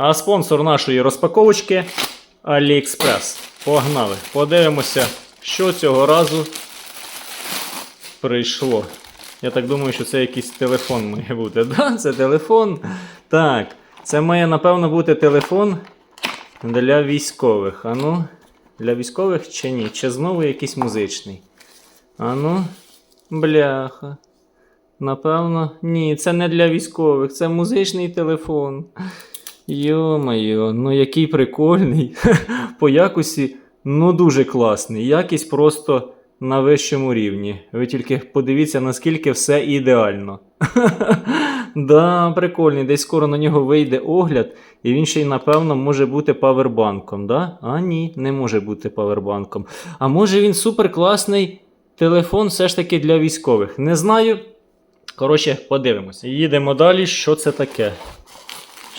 А спонсор нашої розпаковочки AliExpress. Погнали. Подивимося, що цього разу прийшло. Я так думаю, що це якийсь телефон має бути. Да, це телефон. Так, це має, напевно, бути телефон для військових. Ану, для військових чи ні? Чи знову якийсь музичний? Ану, бляха. Напевно, ні, це не для військових, це музичний телефон. Йо-моє, ну який прикольний. По якості, ну дуже класний. Якість просто на вищому рівні. Ви тільки подивіться, наскільки все ідеально. да, прикольний. Десь скоро на нього вийде огляд, і він ще й, напевно, може бути павербанком. Да? А ні, не може бути павербанком. А може він суперкласний телефон все ж таки для військових. Не знаю. Коротше, подивимося. Їдемо далі. Що це таке?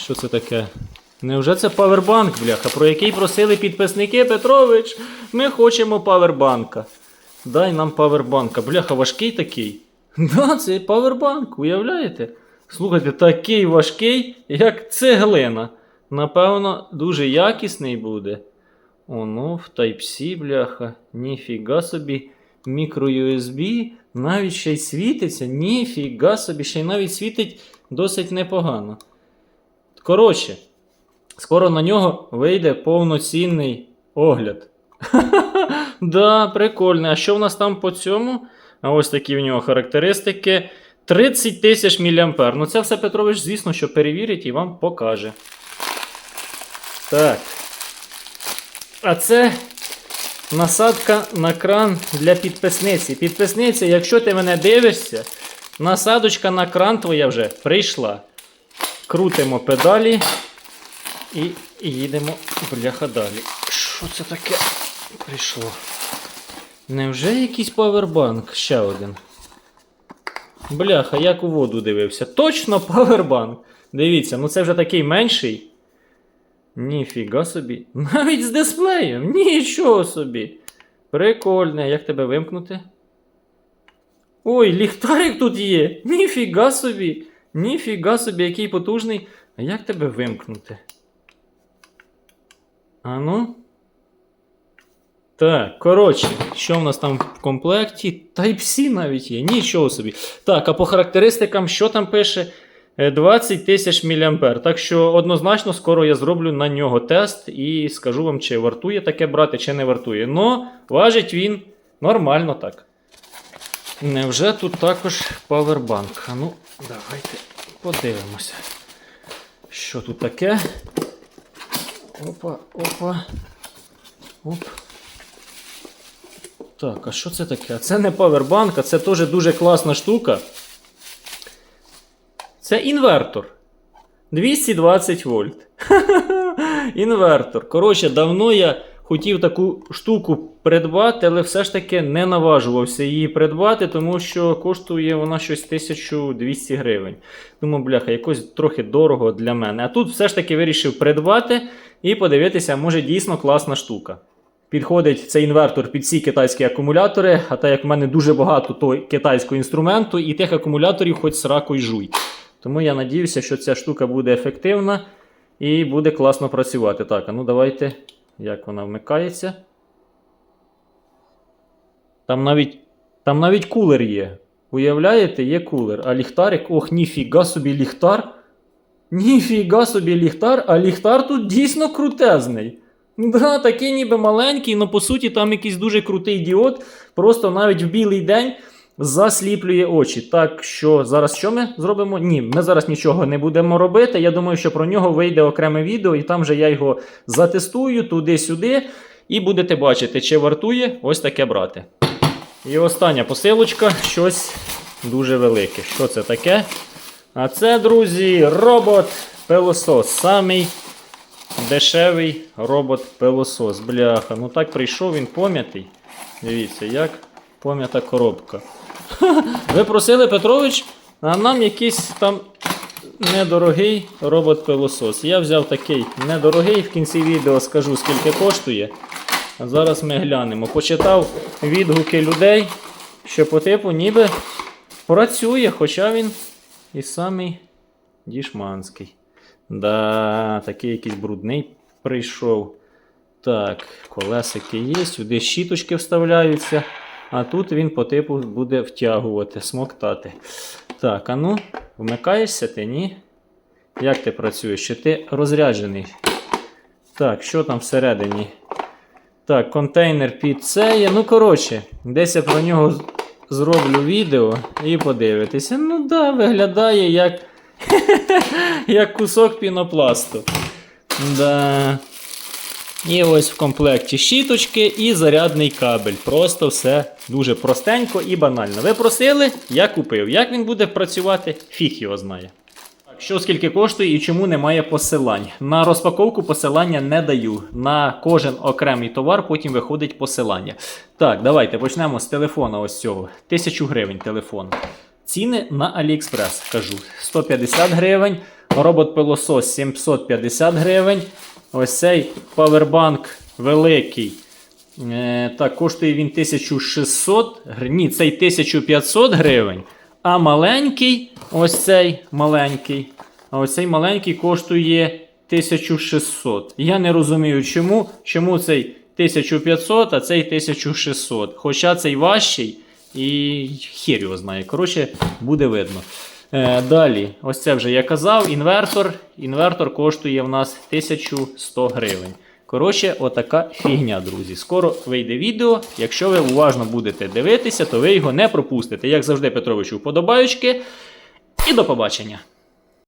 Що це таке? Невже це павербанк, бляха, про який просили підписники Петрович? Ми хочемо павербанка. Дай нам павербанка. Бляха, важкий такий. Да, це павербанк, уявляєте? Слухайте, такий важкий, як цеглина. Напевно, дуже якісний буде. О, ну, в Type-C, бляха. Ніфіга собі. Мікро-USB. Навіть ще й світиться. Ніфіга собі, ще й навіть світить досить непогано. Коротше, скоро на нього вийде повноцінний огляд. да, прикольно. А що в нас там по цьому? А ось такі в нього характеристики. 30 тисяч мА. Ну, це все Петрович, звісно, що перевірить і вам покаже. Так. А це насадка на кран для підписниці. Підписниця, якщо ти мене дивишся, насадочка на кран твоя вже прийшла. Крутимо педалі і їдемо бляха далі. Що це таке прийшло? Невже якийсь павербанк? Ще один. Бляха, як у воду дивився. Точно павербанк. Дивіться, ну це вже такий менший. Ніфіга собі. Навіть з дисплеєм. Нічого собі. Прикольне. Як тебе вимкнути? Ой, ліхтарик тут є. Ніфіга собі. Ніфіга собі, який потужний. А як тебе вимкнути? Ану. Так, коротше, що в нас там в комплекті? Type-C навіть є, нічого собі. Так, а по характеристикам, що там пише? Е, 20 тисяч мА. Так що однозначно скоро я зроблю на нього тест і скажу вам, чи вартує таке брати, чи не вартує. Но важить він нормально так. Невже тут також павербанк? Ну, давайте подивимося. Що тут таке? Опа, опа. Оп. Так, а що це таке? Це не павербанк, а це теж дуже класна штука. Це інвертор. 220 вольт. інвертор. Коротше, давно я хотів таку штуку придбати, але все ж таки не наважувався її придбати, тому що коштує вона щось 1200 гривень. Думаю, бляха, якось трохи дорого для мене. А тут все ж таки вирішив придбати і подивитися, може дійсно класна штука. Підходить цей інвертор під всі китайські акумулятори, а так як в мене дуже багато того китайського інструменту, і тих акумуляторів хоч сраку й жуй. Тому я надіюся, що ця штука буде ефективна і буде класно працювати. Так, а ну давайте. Як вона вмикається? Там навіть там навіть кулер є. Уявляєте, є кулер. А ліхтарик, ох, ніфіга собі ліхтар. Ніфіга собі ліхтар, а ліхтар тут дійсно крутезний. Да, такий ніби маленький, але по суті там якийсь дуже крутий діод. Просто навіть в білий день засліплює очі. Так що зараз що ми зробимо? Ні, ми зараз нічого не будемо робити. Я думаю, що про нього вийде окреме відео, і там же я його затестую туди-сюди. І будете бачити, чи вартує ось таке брати. І остання посилочка щось дуже велике. Що це таке? А це, друзі, робот-пилосос. Самий дешевий робот-пилосос. Бляха. Ну так прийшов він пом'ятий. Дивіться, як пом'ята коробка. Ви просили, Петрович, а нам якийсь там недорогий робот-пилосос. Я взяв такий недорогий, в кінці відео скажу, скільки коштує. А зараз ми глянемо. Почитав відгуки людей, що по типу ніби працює, хоча він і самий дішманський. Да, такий якийсь брудний прийшов. Так, колесики є, сюди щіточки вставляються. А тут він по типу буде втягувати, смоктати. Так, а ну, вмикаєшся ти, ні? Як ти працюєш? Чи ти розряджений? Так, що там всередині? Так, контейнер під це є. Ну, коротше, десь я про нього зроблю відео і подивитися. Ну да, виглядає як, як кусок пінопласту. Да. І ось в комплекті щіточки і зарядний кабель. Просто все дуже простенько і банально. Ви просили, я купив. Як він буде працювати, фіг його знає. Що скільки коштує і чому немає посилань? На розпаковку посилання не даю. На кожен окремий товар потім виходить посилання. Так, давайте почнемо з телефона ось цього. 1000 гривень телефон. Ціни на AliExpress, кажу. 150 гривень, робот-пилосос 750 гривень. Ось цей павербанк великий. Е, так, коштує він 1600 гривень. Ні, цей 1500 гривень. А маленький, ось цей маленький. А ось цей маленький коштує 1600. Я не розумію, чому. Чому цей 1500, а цей 1600. Хоча цей важчий і хір його знає. Коротше, буде видно. Е, далі, ось це вже я казав. Інвертор. Інвертор коштує в нас 1100 гривень. Коротше, отака фігня, друзі. Скоро вийде відео. Якщо ви уважно будете дивитися, то ви його не пропустите. Як завжди, Петровичу, вподобаючки. І до побачення.